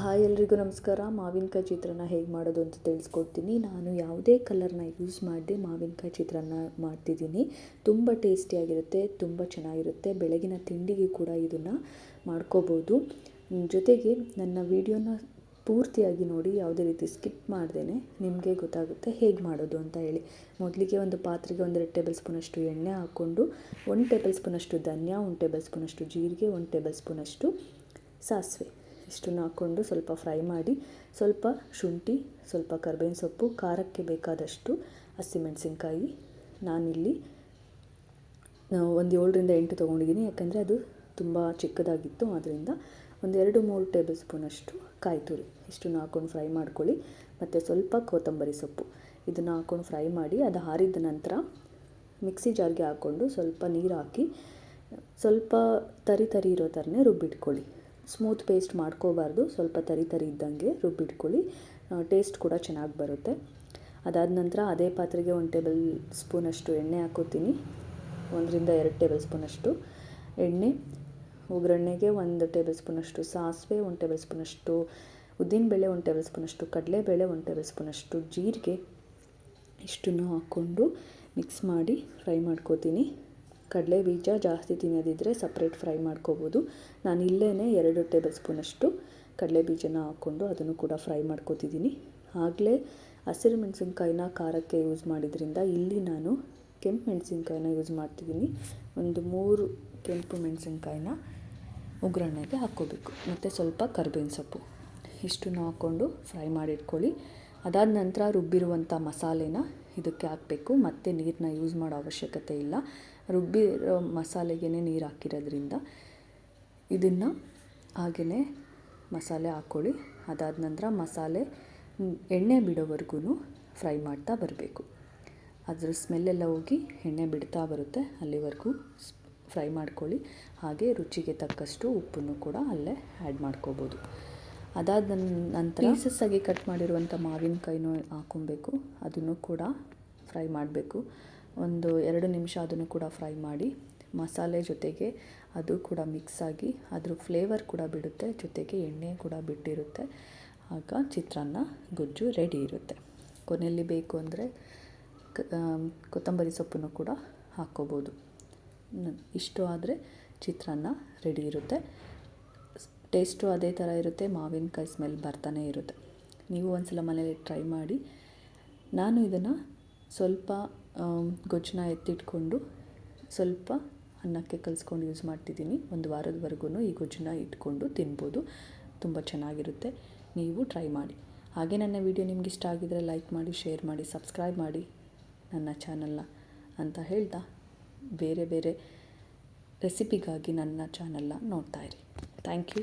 Hi ಎಲ್ರಿಗೂ ನಮಸ್ಕಾರ. ಮಾವಿನಕಾಯಿ ಚಿತ್ರಾನ್ನ ಹೇಗೆ ಮಾಡೋದು ಅಂತ ತಿಳಿಸ್ಕೊಡ್ತೀನಿ. ನಾನು ಯಾವುದೇ ಕಲರ್ನ ಯೂಸ್ ಮಾಡದೆ ಮಾವಿನಕಾಯಿ ಚಿತ್ರಾನ್ನ ಮಾಡ್ತಿದ್ದೀನಿ. ತುಂಬ ಟೇಸ್ಟಿಯಾಗಿರುತ್ತೆ ತುಂಬ ಚೆನ್ನಾಗಿರುತ್ತೆ. ಬೆಳಗಿನ ತಿಂಡಿಗೆ ಕೂಡ ಇದನ್ನು ಮಾಡ್ಕೋಬೋದು. ಜೊತೆಗೆ ನನ್ನ ವಿಡಿಯೋನ ಪೂರ್ತಿಯಾಗಿ ನೋಡಿ, ಯಾವುದೇ ರೀತಿ ಸ್ಕಿಪ್ ಮಾಡ್ದೇ ನಿಮಗೆ ಗೊತ್ತಾಗುತ್ತೆ ಹೇಗೆ ಮಾಡೋದು ಅಂತ ಹೇಳಿ. ಮೊದಲಿಗೆ ಒಂದು ಪಾತ್ರೆಗೆ ಒಂದೆರಡು ಟೇಬಲ್ ಸ್ಪೂನಷ್ಟು ಎಣ್ಣೆ ಹಾಕ್ಕೊಂಡು, ಒಂದು ಟೇಬಲ್ ಸ್ಪೂನಷ್ಟು ಧನ್ಯ, ಒಂದು ಟೇಬಲ್ ಸ್ಪೂನಷ್ಟು ಜೀರಿಗೆ, ಒಂದು ಟೇಬಲ್ ಸ್ಪೂನಷ್ಟು ಸಾಸಿವೆ. ಇಷ್ಟನ್ನು ಹಾಕ್ಕೊಂಡು ಸ್ವಲ್ಪ ಫ್ರೈ ಮಾಡಿ ಸ್ವಲ್ಪ ಶುಂಠಿ, ಸ್ವಲ್ಪ ಕರ್ಬೇವಿನ ಸೊಪ್ಪು, ಖಾರಕ್ಕೆ ಬೇಕಾದಷ್ಟು ಹಸಿಮೆಣಸಿನ್ಕಾಯಿ. ನಾನಿಲ್ಲಿ ಒಂದು ಏಳರಿಂದ ಎಂಟು ತೊಗೊಂಡಿದ್ದೀನಿ, ಯಾಕಂದರೆ ಅದು ತುಂಬ ಚಿಕ್ಕದಾಗಿತ್ತು. ಆದ್ದರಿಂದ ಒಂದು ಎರಡು ಮೂರು ಟೇಬಲ್ ಸ್ಪೂನಷ್ಟು ಕಾಯಿ ತುರಿ ಇಷ್ಟನ್ನು ಹಾಕ್ಕೊಂಡು ಫ್ರೈ ಮಾಡ್ಕೊಳ್ಳಿ. ಮತ್ತು ಸ್ವಲ್ಪ ಕೊತ್ತಂಬರಿ ಸೊಪ್ಪು ಇದನ್ನು ಹಾಕ್ಕೊಂಡು ಫ್ರೈ ಮಾಡಿ ಅದು ಹಾರಿದ ನಂತರ ಮಿಕ್ಸಿ ಜಾರ್ಗೆ ಹಾಕ್ಕೊಂಡು ಸ್ವಲ್ಪ ನೀರು ಹಾಕಿ ಸ್ವಲ್ಪ ತರಿ ತರಿ ಇರೋ ಥರನೇ ರುಬ್ಬಿಟ್ಕೊಳ್ಳಿ. ಸ್ಮೂತ್ ಪೇಸ್ಟ್ ಮಾಡ್ಕೋಬಾರ್ದು, ಸ್ವಲ್ಪ ತರಿ ತರಿ ಇದ್ದಂಗೆ ರುಬ್ಬಿಟ್ಕೊಳ್ಳಿ. ಟೇಸ್ಟ್ ಕೂಡ ಚೆನ್ನಾಗಿ ಬರುತ್ತೆ. ಅದಾದ ನಂತರ ಅದೇ ಪಾತ್ರೆಗೆ ಒಂದು ಟೇಬಲ್ ಸ್ಪೂನಷ್ಟು ಎಣ್ಣೆ ಹಾಕೋತೀನಿ. ಒಂದರಿಂದ ಎರಡು ಟೇಬಲ್ ಸ್ಪೂನಷ್ಟು ಎಣ್ಣೆ. ಒಗ್ಗರಣೆಗೆ ಒಂದು ಟೇಬಲ್ ಸ್ಪೂನಷ್ಟು ಸಾಸಿವೆ, ಒಂದು ಟೇಬಲ್ ಸ್ಪೂನಷ್ಟು ಉದ್ದಿನಬೇಳೆ ಒಂದು ಟೇಬಲ್ ಸ್ಪೂನಷ್ಟು ಕಡಲೆಬೇಳೆ ಒಂದು ಟೇಬಲ್ ಸ್ಪೂನಷ್ಟು ಜೀರಿಗೆ. ಇಷ್ಟನ್ನು ಹಾಕ್ಕೊಂಡು ಮಿಕ್ಸ್ ಮಾಡಿ ಫ್ರೈ ಮಾಡ್ಕೋತೀನಿ. ಕಡಲೆ ಬೀಜ ಜಾಸ್ತಿ ತಿನ್ನೋದಿದ್ದರೆ ಸಪ್ರೇಟ್ ಫ್ರೈ ಮಾಡ್ಕೋಬೋದು. ನಾನು ಇಲ್ಲೇ ಎರಡು ಟೇಬಲ್ ಸ್ಪೂನಷ್ಟು ಕಡಲೆ ಬೀಜನ ಹಾಕ್ಕೊಂಡು ಅದನ್ನು ಕೂಡ ಫ್ರೈ ಮಾಡ್ಕೋತಿದ್ದೀನಿ. ಆಗಲೇ ಹಸಿರು ಮೆಣಸಿನ್ಕಾಯಿನ ಖಾರಕ್ಕೆ ಯೂಸ್ ಮಾಡಿದ್ರಿಂದ ಇಲ್ಲಿ ನಾನು ಕೆಂಪು ಮೆಣಸಿನ್ಕಾಯಿನ ಯೂಸ್ ಮಾಡ್ತಿದ್ದೀನಿ. ಒಂದು ಮೂರು ಕೆಂಪು ಮೆಣಸಿನ್ಕಾಯಿನ ಒಗ್ಗರಣೆಗೆ ಹಾಕ್ಕೋಬೇಕು. ಮತ್ತು ಸ್ವಲ್ಪ ಕರ್ಬೇವಿನ ಸೊಪ್ಪು ಇಷ್ಟನ್ನು ಹಾಕ್ಕೊಂಡು ಫ್ರೈ ಮಾಡಿಟ್ಕೊಳ್ಳಿ. ಅದಾದ ನಂತರ ರುಬ್ಬಿರುವಂಥ ಮಸಾಲೆನ ಇದಕ್ಕೆ ಹಾಕಬೇಕು. ಮತ್ತು ನೀರನ್ನ ಯೂಸ್ ಮಾಡೋ ಅವಶ್ಯಕತೆ ಇಲ್ಲ. ರುಬ್ಬಿರೋ ಮಸಾಲೆಗೇ ನೀರು ಹಾಕಿರೋದ್ರಿಂದ ಇದನ್ನು ಹಾಗೆಯೇ ಮಸಾಲೆ ಹಾಕ್ಕೊಳ್ಳಿ ಅದಾದ ನಂತರ ಮಸಾಲೆ ಎಣ್ಣೆ ಬಿಡೋವರೆಗೂ ಫ್ರೈ ಮಾಡ್ತಾ ಬರಬೇಕು. ಅದರ ಸ್ಮೆಲ್ಲೆಲ್ಲ ಹೋಗಿ ಎಣ್ಣೆ ಬಿಡ್ತಾ ಬರುತ್ತೆ. ಅಲ್ಲಿವರೆಗೂ ಫ್ರೈ ಮಾಡ್ಕೊಳ್ಳಿ. ಹಾಗೆ ರುಚಿಗೆ ತಕ್ಕಷ್ಟು ಉಪ್ಪನ್ನು ಕೂಡ ಅಲ್ಲೇ ಆ್ಯಡ್ ಮಾಡ್ಕೋಬೋದು. ಅದಾದ ನಂತರ ಆಗಿ ಕಟ್ ಮಾಡಿರುವಂಥ ಮಾವಿನಕಾಯಿನೂ ಹಾಕೊಬೇಕು. ಅದನ್ನು ಕೂಡ ಫ್ರೈ ಮಾಡಬೇಕು. ಒಂದು ಎರಡು ನಿಮಿಷ ಅದನ್ನು ಕೂಡ ಫ್ರೈ ಮಾಡಿ ಮಸಾಲೆ ಜೊತೆಗೆ ಅದು ಕೂಡ ಮಿಕ್ಸ್ ಆಗಿ ಅದ್ರ ಫ್ಲೇವರ್ ಕೂಡ ಬಿಡುತ್ತೆ. ಜೊತೆಗೆ ಎಣ್ಣೆ ಕೂಡ ಬಿಟ್ಟಿರುತ್ತೆ. ಆಗ ಚಿತ್ರಾನ್ನ ಗೊಜ್ಜು ರೆಡಿ ಇರುತ್ತೆ. ಕೊನೆಯಲ್ಲಿ ಬೇಕು ಅಂದರೆ ಕೊತ್ತಂಬರಿ ಸೊಪ್ಪನ್ನು ಕೂಡ ಹಾಕ್ಕೋಬೋದು. ಇಷ್ಟು ಆದರೆ ಚಿತ್ರಾನ್ನ ರೆಡಿ ಇರುತ್ತೆ. ಟೇಸ್ಟು ಅದೇ ಥರ ಇರುತ್ತೆ, ಮಾವಿನಕಾಯಿ ಸ್ಮೆಲ್ ಬರ್ತಾನೆ ಇರುತ್ತೆ. ನೀವು ಒಂದು ಸಲ ಮನೇಲಿ ಟ್ರೈ ಮಾಡಿ. ನಾನು ಇದನ್ನು ಸ್ವಲ್ಪ ಗೊಜ್ಜನ್ನ ಎತ್ತಿಟ್ಕೊಂಡು ಸ್ವಲ್ಪ ಅನ್ನಕ್ಕೆ ಕಲಿಸ್ಕೊಂಡು ಯೂಸ್ ಮಾಡ್ತಿದ್ದೀನಿ. ಒಂದು ವಾರದವರೆಗೂ ಈ ಗೊಜ್ಜನ್ನ ಇಟ್ಕೊಂಡು ತಿನ್ಬೋದು. ತುಂಬ ಚೆನ್ನಾಗಿರುತ್ತೆ. ನೀವು ಟ್ರೈ ಮಾಡಿ. ಹಾಗೆ ನನ್ನ ವಿಡಿಯೋ ನಿಮ್ಗೆ ಇಷ್ಟ ಆಗಿದರೆ ಲೈಕ್ ಮಾಡಿ, ಶೇರ್ ಮಾಡಿ, ಸಬ್ಸ್ಕ್ರೈಬ್ ಮಾಡಿ ನನ್ನ ಚಾನಲ್ನ ಅಂತ ಹೇಳ್ತಾ, ಬೇರೆ ಬೇರೆ ರೆಸಿಪಿಗಾಗಿ ನನ್ನ ಚಾನಲ್ನ ನೋಡ್ತಾಯಿರಿ താങ്ക് യു